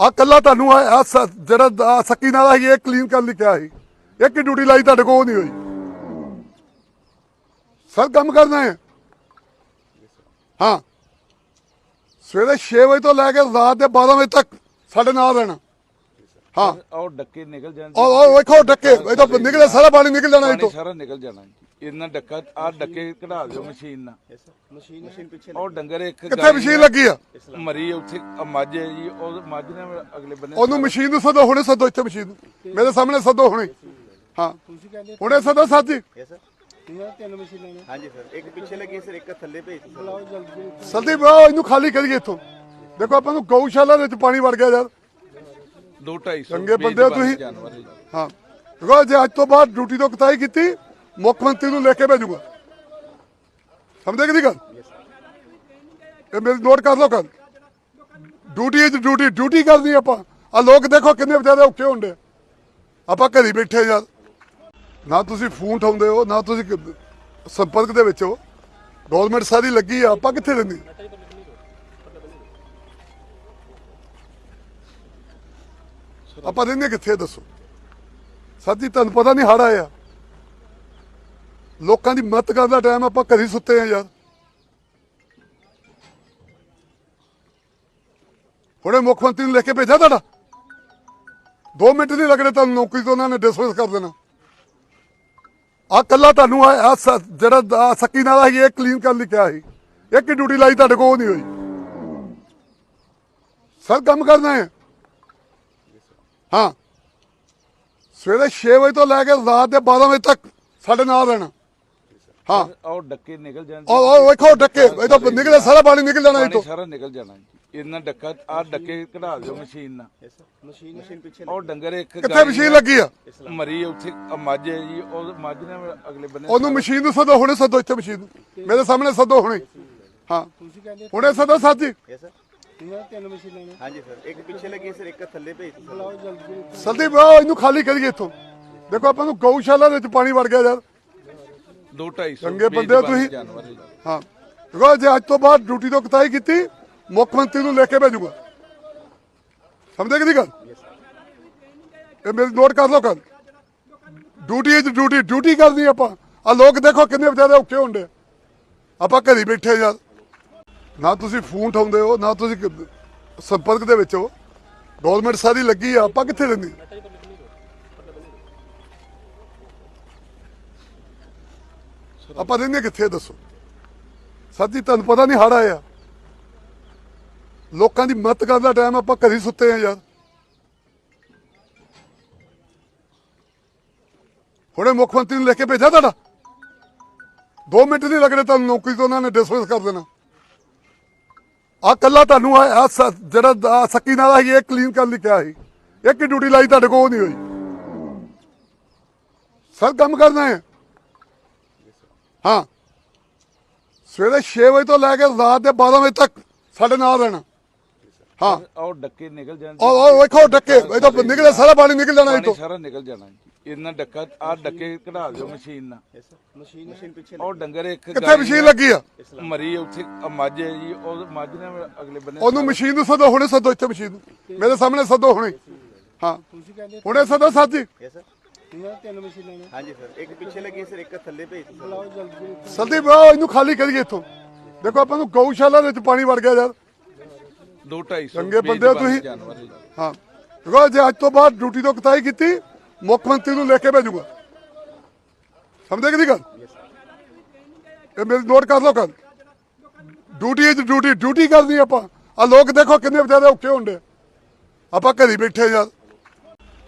ਆ ਕੱਲਾ ਤੁਹਾਨੂੰ ਆ ਜਿਹੜਾ ਸੱਕੀ ਨਾਲਾ ਸੀ ਇਹ ਕਲੀਨ ਕਰਨ ਲਈ ਕਿਹਾ ਸੀ। ਇੱਕ ਹੀ ਡਿਊਟੀ ਲਾਈ ਤੁਹਾਡੇ ਕੋਲ ਨਹੀਂ ਹੋਈ? ਸਰ ਕੰਮ ਕਰਨਾ ਹੈ। ਹਾਂ। ਸਵੇਰੇ 6 ਵਜੇ ਤੋਂ ਲੈ ਕੇ ਰਾਤ ਦੇ 12 ਵਜੇ ਤੱਕ ਸਾਡੇ ਨਾਲ ਰਹਿਣਾ। ਹਾਂ। ਉਹ ਡੱਕੇ ਨਿਕਲ ਜਾਣ ਉਹ ਵੇਖੋ ਡੱਕੇ। ਇਹ ਤਾਂ ਨਿਕਲੇ ਸਾਰਾ ਪਾਣੀ ਨਿਕਲ ਜਾਣਾ ਇਹ ਤੋਂ ਸਾਰਾ ਨਿਕਲ ਜਾਣਾ ਇਹਨਾਂ ਡੱਕਾ ਆ ਡੱਕੇ ਕਢਾ ਦਿਓ ਮਸ਼ੀਨ ਨਾਲ। ਮਸ਼ੀਨ ਮਸ਼ੀਨ ਪਿੱਛੇ ਉਹ ਡੰਗਰ ਇੱਕ ਕਿੱਥੇ ਗਾਈ ਮਸ਼ੀਨ ਲੱਗੀ ਆ? ਮਰੀ ਉੱਥੇ ਆ ਮੱਝ ਹੈ ਜੀ ਉਹ ਮੱਝ ਨੇ ਅਗਲੇ ਬੰਨੇ ਉਹਨੂੰ ਮਸ਼ੀਨ ਨੂੰ ਸਦੋ ਹੁਣੇ ਸਦੋ ਇੱਥੇ ਮਸ਼ੀਨ। ਨੂੰ ਮੇਰੇ ਸਾਹਮਣੇ ਸਦੋ ਹੁਣੇ। ਹਾਂ। ਤੁਸੀਂ ਕਹਿੰਦੇ ਹੁਣੇ ਸਦੋ ਸਾਥੀ। ਯੈਸ ਸਰ ਇਹਨਾਂ ਤਿੰਨ ਮਸ਼ੀਨਾਂ ਨੇ ਹਾਂਜੀ ਸਰ ਇੱਕ ਪਿੱਛੇ ਲੱਗੀ ਸਰ ਇੱਕ ਥੱਲੇ ਭੇਜ ਦਿੱਤੀ ਲਾਓ ਜਲਦੀ ਸਲਦੀ ਬਾਓ ਇਹਨੂੰ ਖਾਲੀ ਕਰੀਏ ਇੱਥੋਂ। ਦੇਖੋ ਆਪਾਂ ਨੂੰ ਗਊਸ਼ਾਲਾ ਦੇ ਵਿੱਚ ਪਾਣੀ ਵੜ ਗਿਆ ਯਾਰ। ਦੋ ਢਾਈ ਸੌ ਚੰਗੇ ਬੰਦੇ ਹੋ ਤੁਸੀਂ। ਜਾਨਵਰ ਹੈ ਜੀ। ਹਾਂ। ਦੇਖੋ ਜੇ ਅੱਜ ਤੋਂ ਬਾਅਦ ਡਿਊਟੀ ਤੋਂ ਕਤਾਈ ਕੀਤੀ। ਮੁੱਖ ਮੰਤਰੀ ਨੂੰ ਲੈ ਕੇ ਭੇਜੂਗਾ। ਸਮਝੇ ਕਿ ਨਹੀਂ ਗੱਲ? ਇਹ ਮੇਰੀ ਨੋਟ ਕਰ ਲਓ ਗੱਲ। ਡਿਊਟੀ ਇਜ਼ ਡਿਊਟੀ ਡਿਊਟੀ ਕਰਨੀ ਆਪਾਂ। ਆ ਲੋਕ ਦੇਖੋ ਕਿੰਨੇ ਵਿਚਾਰੇ ਔਖੇ ਹੁੰਦੇ ਆ। ਆਪਾਂ ਘਰੀ ਬੈਠੇ ਯਾਰ ਨਾ ਤੁਸੀਂ ਫੋਨ ਉਠਾਉਂਦੇ ਹੋ, ਨਾ ਤੁਸੀਂ ਸੰਪਰਕ ਦੇ ਵਿੱਚ ਹੋ। ਗਵਰਨਮੈਂਟ ਸਾਰੀ ਲੱਗੀ ਆ, ਆਪਾਂ ਕਿੱਥੇ ਰਹਿੰਦੇ? ਆਪਾਂ ਰਹਿੰਦੇ ਕਿੱਥੇ ਦੱਸੋ? ਸਾਡੀ ਤੁਹਾਨੂੰ ਪਤਾ ਨਹੀਂ ਹੜ ਆਇਆ। ਲੋਕਾਂ ਦੀ ਮਦਦ ਕਰਨ ਦਾ ਟਾਈਮ ਆਪਾਂ ਕਦੀ ਸੁੱਤੇ ਆ ਯਾਰ। ਹੁਣੇ ਮੁੱਖ ਮੰਤਰੀ ਨੂੰ ਲਿਖ ਕੇ ਭੇਜਿਆ ਤੁਹਾਡਾ। 2 ਮਿੰਟ ਨਹੀਂ ਲੱਗਣੇ ਤੁਹਾਨੂੰ ਨੌਕਰੀ ਤੋਂ, ਉਹਨਾਂ ਨੇ ਡਿਸਮਿਸ ਕਰ ਦੇਣਾ। ਆ ਕੱਲਾ ਤੁਹਾਨੂੰ ਆ ਜਿਹੜਾ ਆਹ ਸੱਕੀ ਨਾਲਾ ਸੀ ਇਹ ਕਲੀਨ ਕਰਨ ਲਈ ਕਿਹਾ ਸੀ? ਇੱਕ ਹੀ ਡਿਊਟੀ ਲਾਈ ਤੁਹਾਡੇ ਕੋਲ ਉਹ ਨਹੀਂ ਹੋਈ। ਸਰ, ਕੰਮ ਕਰਨਾ ਹੈ। ਹਾਂ। ਸਵੇਰੇ 6 ਵਜੇ ਤੋਂ ਲੈ ਕੇ ਰਾਤ ਦੇ 12 ਵਜੇ ਤੱਕ ਸਾਡੇ ਨਾਲ ਰਹਿਣਾ। ਹਾਂ। ਉਹ ਡੱਕੇ ਨਿਕਲ ਜਾਣ ਉਹ ਉਹ ਵੇਖੋ ਡੱਕੇ। ਇਹ ਤਾਂ ਨਿਕਲੇ ਸਾਰਾ ਪਾਣੀ ਨਿਕਲ ਜਾਣਾ ਇਹ ਪਾਣੀ ਤੋਂ ਸਾਰਾ ਨਿਕਲ ਜਾਣਾ ਜੀ। ਇਹਨਾਂ ਡੱਕਾ ਆ ਡੱਕੇ ਕਢਾ ਦਿਓ ਮਸ਼ੀਨ ਨਾਲ। ਯੈਸ ਸਰ ਮਸ਼ੀਨ ਮਸ਼ੀਨ ਪਿੱਛੇ ਉਹ ਡੰਗਰ ਇੱਕ ਕਿੱਥੇ ਗਾਈ ਮਸ਼ੀਨ ਲੱਗੀ ਆ? ਮਰੀ ਉੱਥੇ ਆ ਮੱਝ ਹੈ ਜੀ ਉਹ ਮੱਝ ਨੇ ਅਗਲੇ ਬੰਨੇ ਉਹਨੂੰ ਮਸ਼ੀਨ ਨੂੰ ਸਦੋ ਹੁਣੇ ਸਦੋ ਇੱਥੇ ਮਸ਼ੀਨ ਨੂੰ। ਮੇਰੇ ਸਾਹਮਣੇ ਸਦੋ ਹੁਣੇ। ਹਾਂ। ਤੁਸੀਂ ਕਹਿੰਦੇ ਹੁਣੇ ਸਦੋ ਸਾਥੀ। ਯੈਸ ਸਰ ਇਹਨਾਂ ਤਿੰਨ ਮਸ਼ੀਨਾਂ ਨੇ। ਹਾਂਜੀ ਸਰ ਇੱਕ ਪਿੱਛੇ ਲੱਗੀ ਸਰ ਇੱਕ ਥੱਲੇ ਭੇਜ ਦਿੱਤੀ। ਲਾਓ ਜਲਦੀ। ਸਲਦੀ ਬਾਓ ਇਹਨੂੰ ਖਾਲੀ ਕਰੀਏ ਇੱਥੋਂ। ਦੇਖੋ ਆਪਾਂ ਨੂੰ ਗਊਸ਼ਾਲਾ ਦੇ ਵਿੱਚ ਪਾਣੀ ਵੜ ਗਿਆ ਯਾਰ। ਚੰਗੇ ਬੰਦੇ ਹੋ ਤੁਸੀਂ। ਹੈ ਜੀ। ਦੇਖੋ ਜੇ ਅੱਜ ਤੋਂ ਬਾਅਦ ਡਿਊਟੀ ਤੋਂ ਕਤਾਈ ਕੀਤੀ ਮੁੱਖ ਮੰਤਰੀ ਨੂੰ ਲੈ ਕੇ ਭੇਜੂਗਾ। ਸਮਝੇ ਕਿ ਨਹੀਂ ਗੱਲ? ਇਹ ਮੇਰੀ ਨੋਟ ਕਰ ਲਓ ਗੱਲ। ਡਿਊਟੀ ਇਜ਼ ਡਿਊਟੀ ਡਿਊਟੀ ਕਰਨੀ ਆਪਾਂ। ਆ ਲੋਕ ਦੇਖੋ ਕਿੰਨੇ ਵਿਚਾਰੇ ਔਖੇ ਹੁੰਦੇ ਆ। ਆਪਾਂ ਘਰੀ ਬੈਠੇ ਯਾਰ। ਨਾ ਤੁਸੀਂ ਫੋਨ ਉਠਾਉਂਦੇ ਹੋ ਨਾ ਤੁਸੀਂ ਸੰਪਰਕ ਦੇ ਵਿੱਚ ਹੋ। ਗਵਰਨਮੈਂਟ ਸਾਰੀ ਲੱਗੀ ਆ ਆਪਾਂ ਕਿੱਥੇ ਰਹਿੰਦੇ? ਆਪਾਂ ਰਹਿੰਦੇ ਕਿੱਥੇ ਦੱਸੋ। ਸਾਡੀ ਤੁਹਾਨੂੰ ਪਤਾ ਨਹੀਂ ਹੜ ਆਇਆ। ਲੋਕਾਂ ਦੀ ਮਦਦ ਕਰਨ ਦਾ ਟਾਈਮ ਆਪਾਂ ਕਦੀ ਸੁੱਤੇ ਆ ਯਾਰ। ਹੁਣੇ ਮੁੱਖ ਮੰਤਰੀ ਨੂੰ ਲਿਖ ਕੇ ਭੇਜਿਆ ਤੁਹਾਡਾ। 2 ਮਿੰਟ ਨਹੀਂ ਲੱਗਣੇ ਤੁਹਾਨੂੰ, ਨੌਕਰੀ ਤੋਂ ਉਹਨਾਂ ਨੇ ਡਿਸਮਿਸ ਕਰ ਦੇਣਾ। ਆ ਕੱਲਾ ਤੁਹਾਨੂੰ ਆ ਜਿਹੜਾ ਆਹ ਸੱਕੀ ਨਾਲਾ ਸੀ ਇਹ ਕਲੀਨ ਕਰਨ ਲਈ ਕਿਹਾ ਸੀ। ਇੱਕ ਡਿਊਟੀ ਲਾਈ ਤੁਹਾਡੇ ਕੋਲ, ਉਹ ਨਹੀਂ ਹੋਈ। ਸਰ, ਕੰਮ ਕਰਨਾ ਹੈ। ਹਾਂ। ਸਵੇਰੇ 6 ਵਜੇ ਤੋਂ ਲੈ ਕੇ ਰਾਤ ਦੇ 12 ਵਜੇ ਤੱਕ ਸਾਡੇ ਨਾਲ ਰਹਿਣਾ। ਹਾਂ। ਉਹ ਡੱਕੇ ਨਿਕਲ ਜਾਣ ਉਹ ਉਹ ਵੇਖੋ ਡੱਕੇ। ਇਹ ਤਾਂ ਨਿਕਲੇ ਸਾਰਾ ਪਾਣੀ ਨਿਕਲ ਜਾਣਾ ਇਹ ਤੋਂ ਸਾਰਾ ਨਿਕਲ ਜਾਣਾ ਇਹਨਾਂ ਡੱਕਾ ਆ ਡੱਕੇ ਕਢਾ ਦਿਓ ਮਸ਼ੀਨ ਨਾਲ। ਮਸ਼ੀਨ ਮਸ਼ੀਨ ਪਿੱਛੇ ਉਹ ਡੰਗਰ ਇੱਕ ਕਿੱਥੇ ਮਸ਼ੀਨ ਲੱਗੀ ਆ? ਮਰੀ ਉੱਥੇ ਮੱਝ ਹੈ ਜੀ। ਉਹ ਮੱਝ ਨੇ ਅਗਲੇ ਬੰਨੇ ਉਹਨੂੰ ਮਸ਼ੀਨ ਨੂੰ ਸਦੋ ਹੁਣੇ ਸਦੋ ਇੱਥੇ ਮਸ਼ੀਨ ਨੂੰ। ਮੇਰੇ ਸਾਹਮਣੇ ਸਦੋ ਹੁਣੇ। ਹਾਂ। ਤੁਸੀਂ ਕਹਿੰਦੇ ਹੁਣੇ ਸਦੋ ਸਾਥੀ। ਯੈਸ ਸਰ ਇਹਨਾਂ ਤਿੰਨ ਮਸ਼ੀਨਾਂ ਨੇ। ਹਾਂਜੀ ਸਰ ਇੱਕ ਪਿੱਛੇ ਲੱਗੀ ਸਰ ਇੱਕ ਥੱਲੇ ਭੇਜ ਦਿੱਤੀ ਲਾਓ ਜਲਦੀ ਸਲਦੀ ਬਾਓ ਇਹਨੂੰ ਖਾਲੀ ਕਰੀਏ ਇੱਥੋਂ। ਦੇਖੋ ਆਪਾਂ ਨੂੰ ਗਊਸ਼ਾਲਾ ਦੇ ਵਿੱਚ ਪਾਣੀ ਵੜ ਗਿਆ ਯਾਰ। ਦੋ ਢਾਈ ਸੌ ਚੰਗੇ ਬੰਦੇ ਹੋ ਤੁਸੀਂ। ਹੈ। ਦੇਖੋ ਜੇ ਅੱਜ ਤੋਂ ਬਾਅਦ ਡਿਊਟੀ ਤੋਂ ਕਤਾਈ ਕੀਤੀ ਮੁੱਖ ਮੰਤਰੀ ਨੂੰ ਲੈ ਕੇ ਭੇਜੂਗਾ। ਸਮਝੇ ਕਿ ਨਹੀਂ ਗੱਲ? ਇਹ ਮੇਰੀ ਨੋਟ ਕਰ ਲਓ ਗੱਲ। ਡਿਊਟੀ ਇਜ਼ ਡਿਊਟੀ ਡਿਊਟੀ ਕਰਨੀ ਆਪਾਂ। ਆ ਲੋਕ ਦੇਖੋ ਕਿੰਨੇ ਵਿਚਾਰੇ ਔਖੇ ਹੁੰਦੇ ਆ। ਆਪਾਂ ਘਰੀ ਬੈਠੇ ਯਾਰ।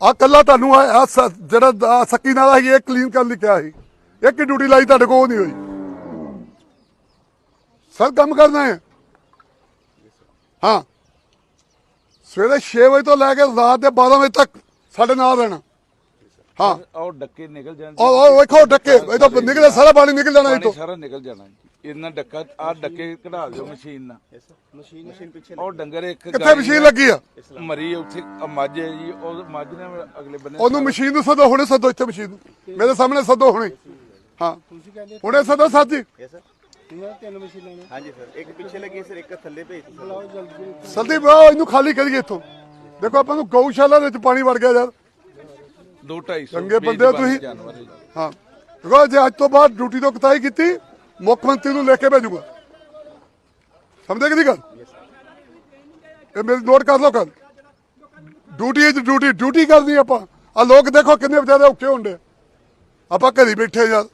ਆ ਕੱਲਾ ਤੁਹਾਨੂੰ ਆ ਜਿਹੜਾ ਸੱਕੀ ਨਾਲਾ ਸੀ ਇਹ ਕਲੀਨ ਕਰਨ ਲਈ ਕਿਹਾ ਸੀ। ਇੱਕ ਹੀ ਡਿਊਟੀ ਲਾਈ ਤੁਹਾਡੇ ਕੋਲ ਨਹੀਂ ਹੋਈ? ਸਰ ਕੰਮ ਕਰਨਾ ਹੈ। ਹਾਂ। ਸਵੇਰੇ 6 ਵਜੇ ਤੋਂ ਲੈ ਕੇ ਰਾਤ ਦੇ 12 ਵਜੇ ਤੱਕ ਸਾਡੇ ਨਾਲ ਰਹਿਣਾ। ਹਾਂ। ਉਹ ਡੱਕੇ ਨਿਕਲ ਜਾਣ ਉਹ ਉਹ ਵੇਖੋ ਡੱਕੇ। ਇਹ ਤਾਂ ਨਿਕਲੇ ਸਾਰਾ ਪਾਣੀ ਨਿਕਲ ਜਾਣਾ ਪਾਣੀ ਇੱਥੋਂ। ਸਾਰਾ ਨਿਕਲ ਜਾਣਾ ਇਹਨਾਂ ਡੱਕਾ ਆ ਡੱਕੇ ਕਢਾ ਦਿਓ ਮਸ਼ੀਨ ਨਾਲ। ਮਸ਼ੀਨ ਮਸ਼ੀਨ ਪਿੱਛੇ ਉਹ ਡੰਗਰ ਇੱਕ ਕਿੱਥੇ ਗਾਈ ਮਸ਼ੀਨ ਲੱਗੀ ਆ? ਮਰੀ ਉੱਥੇ ਆਹ ਮੱਝ ਹੈ ਜੀ ਉਹ ਮੱਝ ਨੇ ਅਗਲੇ ਬੰਨੇ ਉਹਨੂੰ ਮਸ਼ੀਨ ਨੂੰ ਸੱਦੋ ਹੁਣੇ ਸੱਦੋ ਇੱਥੇ ਮਸ਼ੀਨ ਨੂੰ। ਮੇਰੇ ਸਾਹਮਣੇ ਸੱਦੋ ਹੁਣੇ। ਹਾਂ। ਤੁਸੀਂ ਕਹਿੰਦੇ ਹੁਣੇ ਸੱਦੋ ਸਾਜੀ ਯੈਸ ਸਰ ਤਿੰਨ ਮਸ਼ੀਨਾਂ ਨੇ। ਹਾਂਜੀ ਸਰ ਇੱਕ ਪਿੱਛੇ ਲੱਗੀ ਸਰ ਇੱਕ ਥੱਲੇ ਭੇਜ ਦਿੱਤੀ। ਬੁਲਾਓ ਜਲਦੀ। ਸਲਦੀ ਬਾ ਇਹਨੂੰ ਖਾਲੀ ਕਰੀਏ ਇੱਥੋਂ। ਦੇਖੋ ਆਪਾਂ ਨੂੰ ਗਊਸ਼ਾਲਾ ਦੇ ਵਿੱਚ ਪਾਣੀ ਵੜ ਗਿਆ ਯਾਰ। ਦੋ ਢਾਈ ਸੌ ਚੰਗੇ ਬੰਦੇ ਹੋ ਤੁਸੀਂ। ਹੈ ਜੀ। ਹਾਂ। ਦੇਖੋ ਜੇ ਅੱਜ ਤੋਂ ਬਾਅਦ ਡਿਊਟੀ ਤੋਂ ਕਤਾਈ ਕੀਤੀ। ਮੁੱਖ ਮੰਤਰੀ ਨੂੰ ਲੈ ਕੇ ਭੇਜੂਗਾ। ਸਮਝੇ ਕਿ ਨਹੀਂ ਗੱਲ? ਇਹ ਮੇਰੀ ਨੋਟ ਕਰ ਲਓ ਕੱਲ ਡਿਊਟੀ ਹੈ ਡਿਊਟੀ ਡਿਊਟੀ ਕਰਨੀ ਆਪਾਂ। ਆ ਲੋਕ ਦੇਖੋ ਕਿੰਨੇ ਵਿਚਾਰੇ ਔਖੇ ਹੁੰਦੇ ਆਪਾਂ ਘਰੀ ਬੈਠੇ ਯਾਰ